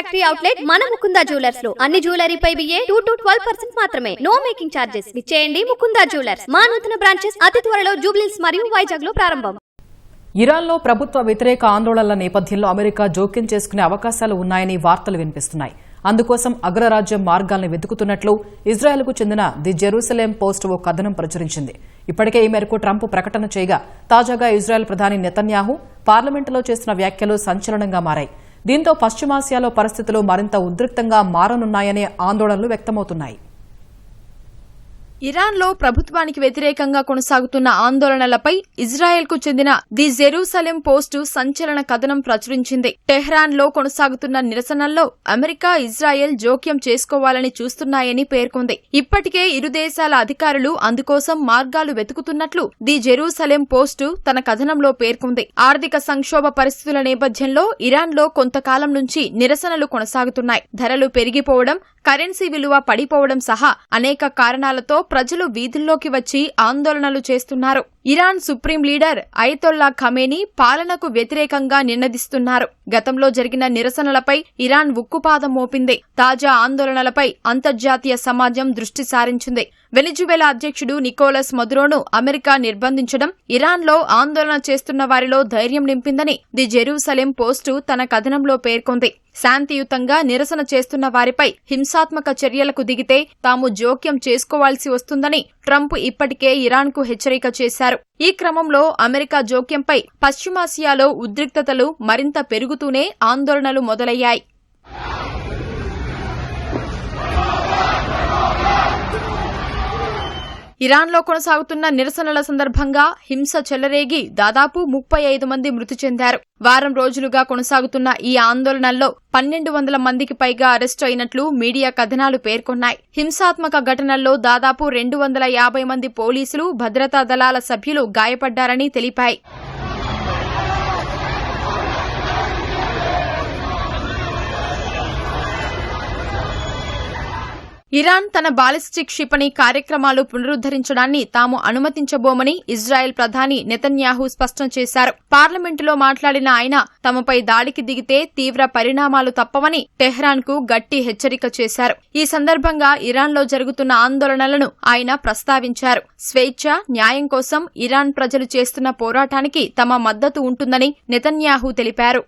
Factory outlet మన ముకుందా జ్యువెలర్స్లో. అన్ని జ్యువెలరీపై బియ్యే టూ టు ట్వెల్వ్ పర్సెంట్ మాత్రమే. నో మేకింగ్ చార్జెస్ ఇచ్చేయండి ముకుందా జ్యువెలర్స్ మా నూతన బ్రాంచెస్ అతి త్వరలో జూబ్లీస్ మరియు వైజాగ్లో ప్రారంభం. ఇరాన్లో ప్రభుత్వ వ్యతిరేక ఆందోళనల నేపథ్యంలో అమెరికా జోక్యం చేసుకునే అవకాశాలు ఉన్నాయని వార్తలు వినిపిస్తున్నాయి. అందుకోసం అగ్రరాజ్యం మార్గాలను వెతుకుతున్నట్లు ఇజ్రాయెల్కు చెందిన ది జెరూసలేం పోస్ట్ ఓ కథనం ప్రచురించింది. ఇప్పటికే ఈ మేరకు ట్రంప్ ప్రకటన చేయగా తాజాగా ఇజ్రాయెల్ ప్రధాని నెతన్యాహు పార్లమెంటులో చేసిన వ్యాఖ్యలు సంచలనంగా మారాయి. దీంతో పశ్చిమాసియాలో పరిస్థితులు మరింత ఉద్రిక్తంగా మారనున్నాయనే ఆందోళనలు వ్యక్తమవుతున్నాయి. ఇరాన్లో ప్రభుత్వానికి వ్యతిరేకంగా కొనసాగుతున్న ఆందోళనలపై ఇజ్రాయెల్కు చెందిన ది జెరూసలేం పోస్టు సంచలన కథనం ప్రచురించింది. టెహ్రాన్లో కొనసాగుతున్న నిరసనల్లో అమెరికా ఇజ్రాయెల్ జోక్యం చేసుకోవాలని చూస్తున్నాయని పేర్కొంది. ఇప్పటికే ఇరు దేశాల అధికారులు అందుకోసం మార్గాలు వెతుకుతున్నట్లు ది జెరూసలేం పోస్టు తన కథనంలో పేర్కొంది. ఆర్థిక సంక్షోభ పరిస్థితుల నేపథ్యంలో ఇరాన్లో కొంతకాలం నుంచి నిరసనలు కొనసాగుతున్నాయి. ధరలు పెరిగిపోవడం కరెన్సీ విలువ పడిపోవడం సహా అనేక కారణాలతో ప్రజలు వీధుల్లోకి వచ్చి ఆందోళనలు చేస్తున్నారు. Iran supreme leader Ayatollah Khamenei పాలనకు వ్యతిరేకంగా నిన్నదిస్తున్నారు గతంలో జరిగిన నిరసనలపై ఇరాన్ ఉక్కుపాదం మోపింది. తాజా ఆందోళనలపై అంతర్జాతీయ సమాజం దృష్టి సారించింది. వెనిజువెలా అధ్యక్షుడు నికోలస్ మదురోను అమెరికా నిర్బంధించడం ఇరాన్లో ఆందోళన చేస్తున్న వారిలో ధైర్యం నింపిందని ది జెరూసలేం పోస్టు తన కథనంలో పేర్కొంది. శాంతియుతంగా నిరసన చేస్తున్న వారిపై హింసాత్మక చర్యలకు దిగితే తాము జోక్యం చేసుకోవాల్సి వస్తుందని ట్రంప్ ఇప్పటికే ఇరాన్కు హెచ్చరిక చేశారు. ఈ క్రమంలో అమెరికా జోక్యంపై పశ్చిమాసియాలో ఉద్రిక్తతలు మరింత పెరుగుతూనే ఆందోళనలు మొదలయ్యాయి. ఇరాన్లో కొనసాగుతున్న నిరసనల సందర్భంగా హింస చెలరేగి దాదాపు ముప్పై ఐదు మంది మృతి చెందారు. వారం రోజులుగా కొనసాగుతున్న ఈ ఆందోళనల్లో పన్నెండు వందల మందికి పైగా అరెస్టు అయినట్లు మీడియా కథనాలు పేర్కొన్నాయి. హింసాత్మక ఘటనల్లో దాదాపు రెండు వందల యాభై మంది పోలీసులు భద్రతా దళాల సభ్యులు గాయపడ్డారని తెలిపాయి. ఇరాన్ తన బాలిస్టిక్ క్షిపణి కార్యక్రమాలు పునరుద్దరించడాన్ని తాము అనుమతించబోమని ఇజ్రాయెల్ ప్రధాని నెతన్యాహు స్పష్టం చేశారు. పార్లమెంటులో మాట్లాడిన ఆయన తమపై దాడికి దిగితే తీవ్ర పరిణామాలు తప్పవని టెహ్రాన్కు గట్టి హెచ్చరిక చేశారు. ఈ సందర్భంగా ఇరాన్లో జరుగుతున్న ఆందోళనలను ఆయన ప్రస్తావించారు. స్వేచ్ఛ న్యాయం కోసం ఇరాన్ ప్రజలు చేస్తున్న పోరాటానికి తమ మద్దతు ఉంటుందని నెతన్యాహు తెలిపారు.